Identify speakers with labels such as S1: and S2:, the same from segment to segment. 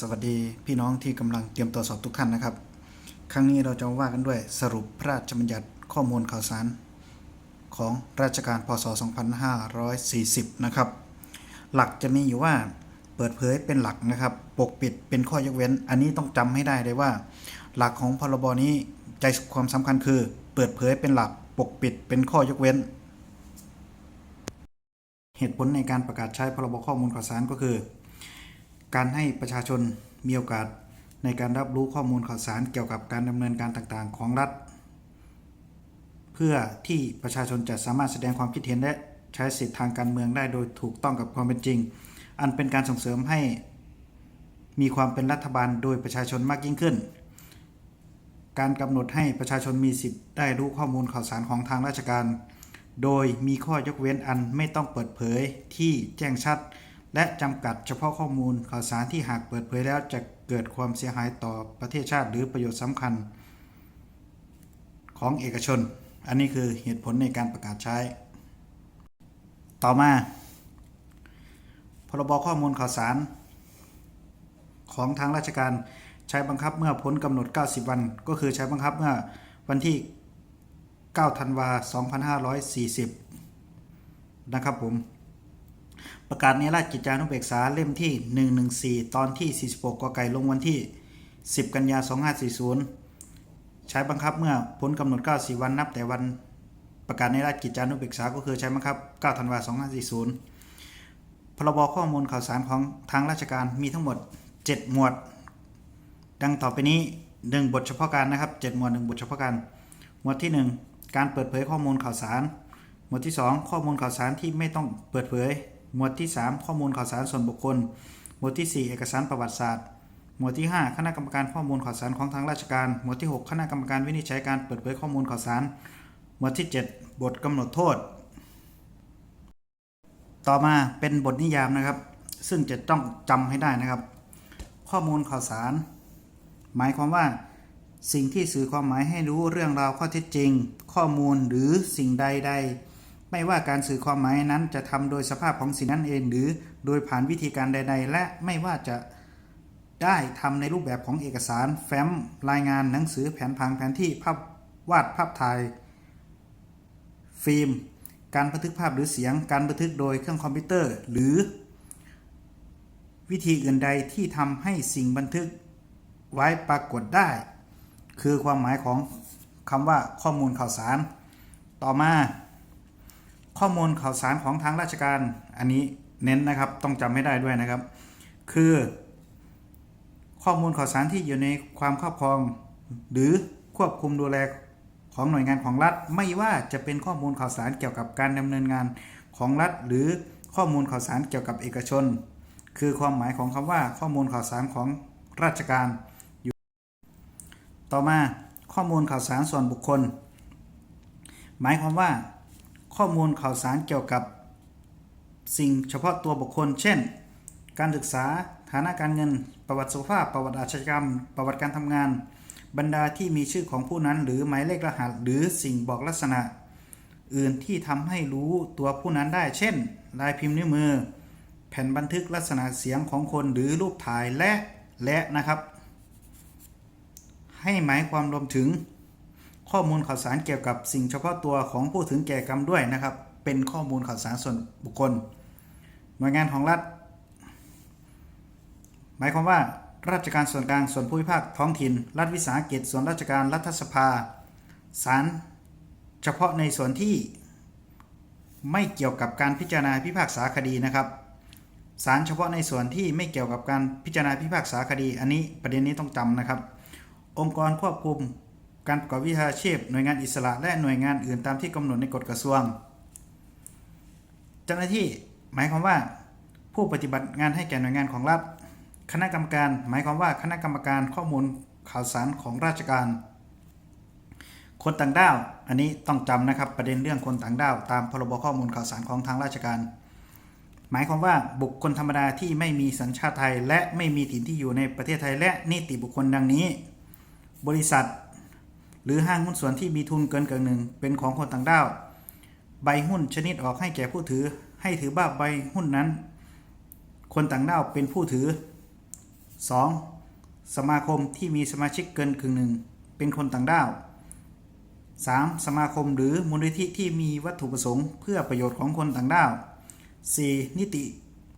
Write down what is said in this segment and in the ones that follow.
S1: สวัสดีพี่น้องที่กำลังเตรียมตัวสอบทุกท่านนะครับ ครั้งนี้เราจะว่ากันด้วยสรุปพระราชบัญญัติข้อมูลข่าวสาร ของราชการพศ 2540 นะครับ หลักจะมีอยู่ว่าเปิดเผยเป็นหลักนะครับ ปกปิดเป็นข้อยกเว้น อันนี้ต้องจำให้ได้เลยว่า หลักของพรบนี้ใจความสำคัญคือ เปิดเผยเป็นหลัก ปกปิดเป็นข้อยกเว้น เหตุผลในการประกาศใช้พรบข้อมูลข่าวสารก็คือ การให้ประชาชนมีโอกาสในการรับรู้ข้อมูลข่าวสารเกี่ยวกับการดำเนินการต่างๆ ของรัฐ เพื่อที่ประชาชนจะสามารถแสดงความคิดเห็นและใช้สิทธิทางการเมืองได้โดยถูกต้องกับความเป็นจริง อันเป็นการส่งเสริมให้มีความเป็นรัฐบาลโดยประชาชนมากยิ่งขึ้น การกำหนดให้ประชาชนมีสิทธิ์ได้รู้ข้อมูลข่าวสารของทางราชการ โดยมีข้อยกเว้นอันไม่ต้องเปิดเผยที่แจ้งชัด และจำกัดเฉพาะข้อมูลข่าวสารที่หากเปิดเผยแล้วจะเกิดความเสียหายต่อประเทศชาติหรือประโยชน์สำคัญ ของเอกชน อันนี้คือเหตุผลในการประกาศใช้ ต่อมา พรบข้อมูลข่าวสาร ของทางราชการใช้บังคับเมื่อพ้นกำหนด 90 วัน ก็คือใช้บังคับเมื่อวันที่ 9 ธันวา 2540 นะครับผม ประกาศในราชกิจจานุเบกษาเล่มที่ 114 ตอนที่ 46 กไก่ลงวันที่ 10 กันยา 2540 ใช้บังคับเมื่อพ้นกำหนด 94 วันนับแต่วันประกาศในราชกิจจานุเบกษาก็คือใช้บังคับ 9 ธันวา2540 พรบข้อมูลข่าวสารของทางราชการมีทั้งหมด 7 หมวด ดังต่อไปนี้ 1 บทเฉพาะการนะครับ 7 หมวด 1 บทเฉพาะการ หมวดที่ 1 การเปิดเผยข้อมูลข่าวสาร หมวดที่ 2 ข้อมูลข่าวสารที่ไม่ต้องเปิดเผย หมวดที่ 3 ข้อมูลข่าวสารส่วนบุคคล หมวดที่ 4 เอกสารประวัติศาสตร์ หมวดที่ 5 คณะกรรมการข้อมูลข่าวสารของทางราชการ หมวดที่ 6 คณะกรรมการวินิจฉัยการเปิดเผยข้อมูลข่าวสาร หมวดที่ 7 บทกำหนดโทษ ต่อมาเป็นบทนิยามนะครับ ซึ่งจะต้องจำให้ได้นะครับ ข้อมูลข่าวสาร หมายความว่าสิ่งที่สื่อความหมายให้รู้เรื่องราวข้อเท็จจริง ข้อมูลหรือสิ่งใดๆ ไม่ว่าการสื่อความหมายนั้นจะทำโดยสภาพของสิ่งนั้นเอง หรือโดยผ่านวิธีการใด ๆ และไม่ว่าจะได้ทำในรูปแบบของเอกสาร แฟ้ม รายงานหนังสือแผนพังแผนที่ภาพวาดภาพถ่าย ฟิล์ม การบันทึกภาพหรือเสียง การบันทึกโดยเครื่องคอมพิวเตอร์ หรือ วิธีอื่นใดที่ทำให้สิ่งบันทึกไว้ปรากฏได้ คือความหมายของคำว่าข้อมูลข่าวสาร ต่อมา ข้อมูลข่าวสารของทางราชการอันนี้เน้นนะครับต้องจำให้ได้ด้วยนะครับ คือ ข้อมูลข่าวสารที่อยู่ในความครอบครอง หรือควบคุมดูแลของหน่วยงานของรัฐ ไม่ว่าจะเป็นข้อมูลข่าวสารเกี่ยวกับการดำเนินงานของรัฐ หรือข้อมูลข่าวสารเกี่ยวกับเอกชน คือความหมายของคำว่าข้อมูลข่าวสารของราชการอยู่ ต่อมาข้อมูลข่าวสารส่วนบุคคล หมายความว่า ข้อมูลข่าวสารเกี่ยวกับสิ่งเฉพาะตัวบุคคล เช่น การศึกษา ฐานะการเงิน ประวัติสุขภาพ ประวัติอาชญากรรม ประวัติการทำงาน บรรดาที่มีชื่อของผู้นั้น หรือหมายเลขรหัส หรือสิ่งบอกลักษณะ อื่นที่ทำให้รู้ตัวผู้นั้นได้ เช่น ลายพิมพ์นิ้วมือ แผ่นบันทึกลักษณะเสียงของคนหรือรูปถ่ายและและนะครับ ให้หมายความรวมถึง ข้อมูลข่าวสารเกี่ยวกับสิ่งเฉพาะตัวของผู้ถึงแก่กรรมด้วยนะครับ เป็นข้อมูลข่าวสารส่วนบุคคล หน่วยงานของรัฐ หมายความว่า ราชการส่วนกลางส่วนภูมิภาคท้องถิ่น รัฐวิสาหกิจส่วนราชการรัฐสภาศาลเฉพาะในส่วนที่ไม่เกี่ยวกับการพิจารณาพิพากษาคดีนะครับศาลเฉพาะในส่วนที่ไม่เกี่ยวกับการพิจารณาพิพากษาคดี อันนี้ประเด็นนี้ต้องจำนะครับ องค์กรควบคุม การประกอบวิชาชีพ หน่วยงานอิสระ และหน่วยงานอื่นตามที่กำหนดในกฎกระทรวง เจ้าหน้าที่หมายความว่า ผู้ปฏิบัติงานให้แก่หน่วยงานของรัฐ คณะกรรมการ หมายความว่าคณะกรรมการข้อมูลข่าวสารของราชการ คนต่างด้าว อันนี้ต้องจำนะครับประเด็นเรื่องคนต่างด้าว ตามพรบข้อมูลข่าวสารของทางราชการหมายความว่าบุคคลธรรมดาที่ไม่มีสัญชาติไทย และไม่มีถิ่นที่อยู่ในประเทศไทยและนิติบุคคลดังนี้ บริษัท หรือห้างหุ้นส่วนที่มีทุนเกินกึ่งหนึ่งเป็นของคนต่างด้าว ใบหุ้นชนิดออกให้แก่ผู้ถือ ให้ถือว่าใบหุ้นนั้น คนต่างด้าวเป็นผู้ถือ 2. สมาคมที่มีสมาชิกเกินกึ่งหนึ่งเป็นคนต่างด้าว 3. สมาคมหรือมูลนิธิที่มีวัตถุประสงค์ เพื่อประโยชน์ของคนต่างด้าว 4. นิติ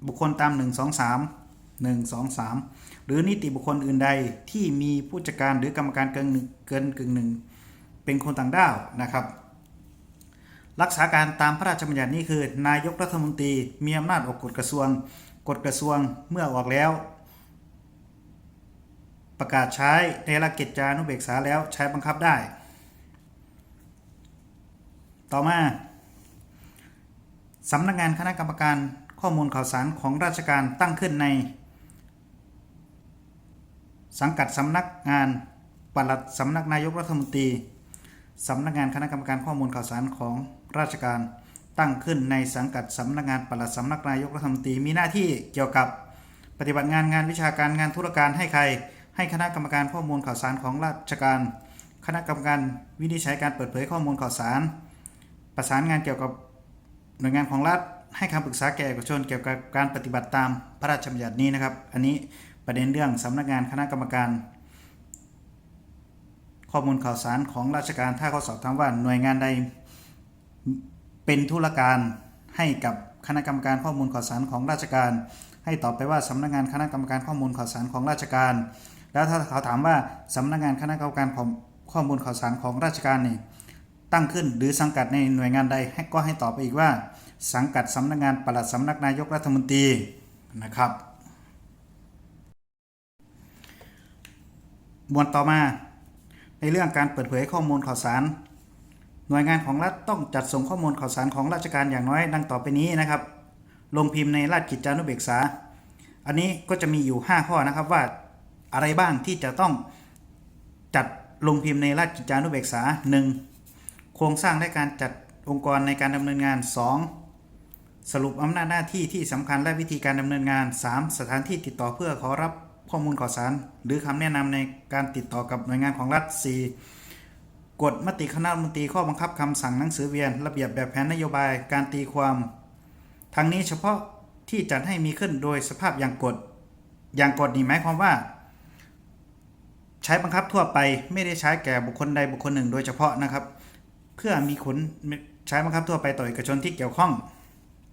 S1: บุคคลตาม 1 2 3 1 2 3 หรือนิติบุคคลอื่นใดที่มีผู้จัดการหรือกรรมการเกินเกินกึ่งหนึ่งเป็นคนต่างด้าวนะครับ รักษาการตามพระราชบัญญัตินี้คือ นายกรัฐมนตรีมีอำนาจออกกฎกระทรวงกฎกระทรวงเมื่อออกแล้ว ประกาศใช้ในราชกิจจานุเบกษาแล้วใช้บังคับได้ ต่อมาสำนักงานคณะกรรมการข้อมูลข่าวสารของราชการตั้งขึ้นใน สังกัดสำนักงานปลัดสำนักนายกรัฐมนตรีสำนักงานคณะกรรมการข้อมูลข่าวสารของราชการตั้งขึ้นในสังกัดสำนักงานปลัดสำนักนายกรัฐมนตรีมีหน้าที่เกี่ยวกับปฏิบัติงานงานวิชาการงานธุรการให้ใคร ให้คณะกรรมการข้อมูลข่าวสารของราชการ คณะกรรมการวินิจฉัยการเปิดเผยข้อมูลข่าวสาร ประสานงานเกี่ยวกับหน่วยงานของรัฐให้คำปรึกษาแก่เอกชนเกี่ยวกับการปฏิบัติตามพระราชบัญญัตินี้นะครับ อันนี้ ประเด็นเรื่องสำนักงานคณะกรรมการ ข้อมูลข่าวสารของราชการถ้าเขาสอบถามว่าหน่วยงานใดเป็นธุรการให้กับคณะกรรมการข้อมูลข่าวสารของราชการ ให้ตอบไปว่าสำนักงานคณะกรรมการข้อมูลข่าวสารของราชการ แล้วถ้าเขาถามว่าสำนักงานคณะกรรมการของข้อมูลข่าวสารของราชการนี่ตั้งขึ้นหรือสังกัดในหน่วยงานใดก็ให้ตอบไปอีกว่า สังกัดสำนักงานปลัดสำนักนายกรัฐมนตรีนะครับ หมวดต่อมา ในเรื่องการเปิดเผยข้อมูลข่าวสาร หน่วยงานของรัฐต้องจัดส่งข้อมูลข่าวสารของราชการอย่างน้อยดังต่อไปนี้นะครับ ลงพิมพ์ในราชกิจจานุเบกษา อันนี้ก็จะมีอยู่ 5 ข้อนะครับว่าอะไรบ้างที่จะต้องจัดลงพิมพ์ในราชกิจจานุเบกษา 1. โครงสร้างและการจัดองค์กรในการดำเนินงาน 2. สรุปอำนาจหน้าที่ที่สำคัญและวิธีการดำเนินงาน 3. สถานที่ติดต่อเพื่อขอรับ ข้อมูลข่าวสาร หรือคำแนะนำในการติดต่อกับหน่วยงานของรัฐ 4. กฎมติคณะมนตรีข้อบังคับคำสั่งหนังสือเวียน ระเบียบแบบแผนนโยบายการตีความ ทั้งนี้เฉพาะที่จัดให้มีขึ้นโดยสภาพอย่างกฎอย่างกฎนี่หมายความว่า ใช้บังคับทั่วไปไม่ได้ใช้แก่บุคคลใดบุคคลหนึ่ง โดยเฉพาะนะครับ เพื่อมีผลใช้บังคับทั่วไปต่อเอกชนที่เกี่ยวข้อง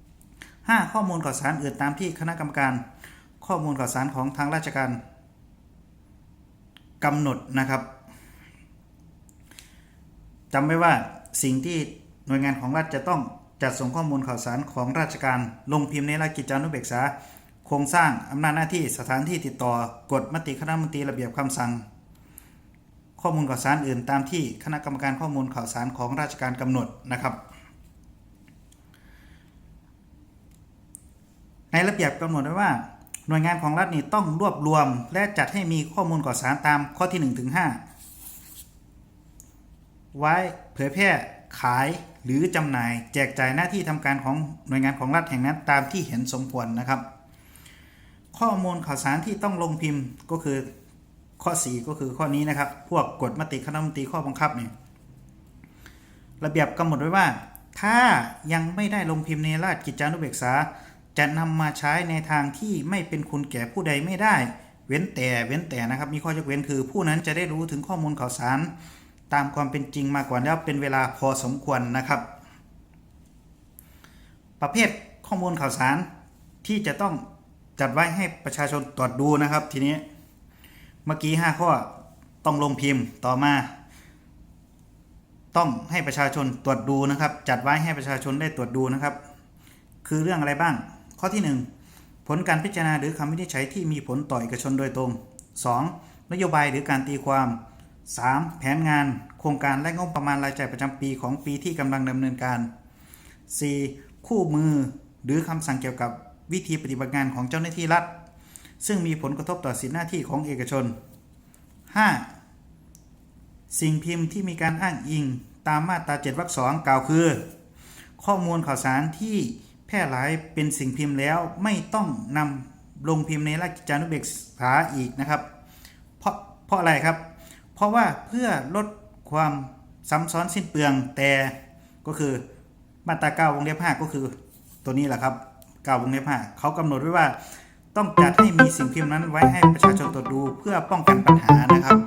S1: 5. ข้อมูลข่าวสารอื่นตามที่คณะกรรมการ ข้อมูลข่าวสารของทางราชการกำหนดนะครับจำไว้ว่าสิ่งที่หน่วยงานของรัฐจะต้องจัดส่งข้อมูลข่าวสารของราชการลงพิมพ์ในราชกิจจานุเบกษา โครงสร้างอำนาจหน้าที่สถานที่ติดต่อกฎมติคณะมนตรีระเบียบคำสั่ง ข้อมูลข่าวสารอื่นตามที่คณะกรรมการข้อมูลข่าวสารของราชการกำหนดนะครับ ในระเบียบกำหนดไว้ว่า หน่วยงานของรัฐนี่ต้องรวบรวมและจัดให้มีข้อมูลข่าวสารตามข้อที่1ถึง5ไว้เผยแพร่ขายหรือจำหน่ายแจกจ่ายหน้าที่ทำการของหน่วยงานของรัฐแห่งนั้นตามที่เห็นสมควรนะครับ ข้อมูลข่าวสารที่ต้องลงพิมพ์ก็คือข้อ 4 ก็คือข้อนี้นะครับ พวกกฎมติคณะมนตรีข้อบังคับเนี่ยระเบียบกำหนดไว้ว่า ถ้ายังไม่ได้ลงพิมพ์ในราชกิจจานุเบกษา จะนำมาใช้ในทางที่ไม่เป็นคุณแก่ผู้ใดไม่ได้ เว้นแต่เว้นแต่นะครับ มีข้อยกเว้นคือ ผู้นั้นจะได้รู้ถึงข้อมูลข่าวสาร ตามความเป็นจริงมาก่อนแล้วเป็นเวลาพอสมควรนะครับ ประเภทข้อมูลข่าวสารที่จะต้องจัดไว้ให้ประชาชนตรวจดูนะครับ ทีนี้เมื่อกี้ 5 ข้อต้องลงพิมพ์ต่อมา ต้องให้ประชาชนตรวจดูนะครับ จัดไว้ให้ประชาชนได้ตรวจดูนะครับ คือเรื่องอะไรบ้าง ข้อที่ 1 ผลการพิจารณาหรือคำวินิจฉัยที่มีผลต่อเอกชนโดยตรง 2. นโยบายหรือการตีความ 3. แผนงาน โครงการและงบประมาณรายจ่ายประจำปีของปีที่กำลังดำเนินการ 4. คู่มือหรือคำสั่งเกี่ยวกับวิธีปฏิบัติงานของเจ้าหน้าที่รัฐ ซึ่งมีผลกระทบต่อสิทธิหน้าที่ของเอกชน 5. สิ่งพิมพ์ที่มีการอ้างอิงตามมาตรา7วรรคสองกล่าวคือ ข้อมูลข่าวสารที่ แพร่หลายเป็นสิ่งพิมพ์แล้วไม่ต้องนำลงพิมพ์ในราชกิจจานุเบกษาอีกนะครับ เพราะเพราะอะไรครับ เพราะว่าเพื่อลดความซ้ำซ้อนสิ้นเปลืองแต่ก็คือมาตรา9วงเล็บ5ก็คือตัวนี้แหละครับ9วงเล็บ5เขากำหนดไว้ว่าต้องจัดให้มีสิ่งพิมพ์นั้นไว้ให้ประชาชนตรวจดูเพื่อป้องกันปัญหานะครับ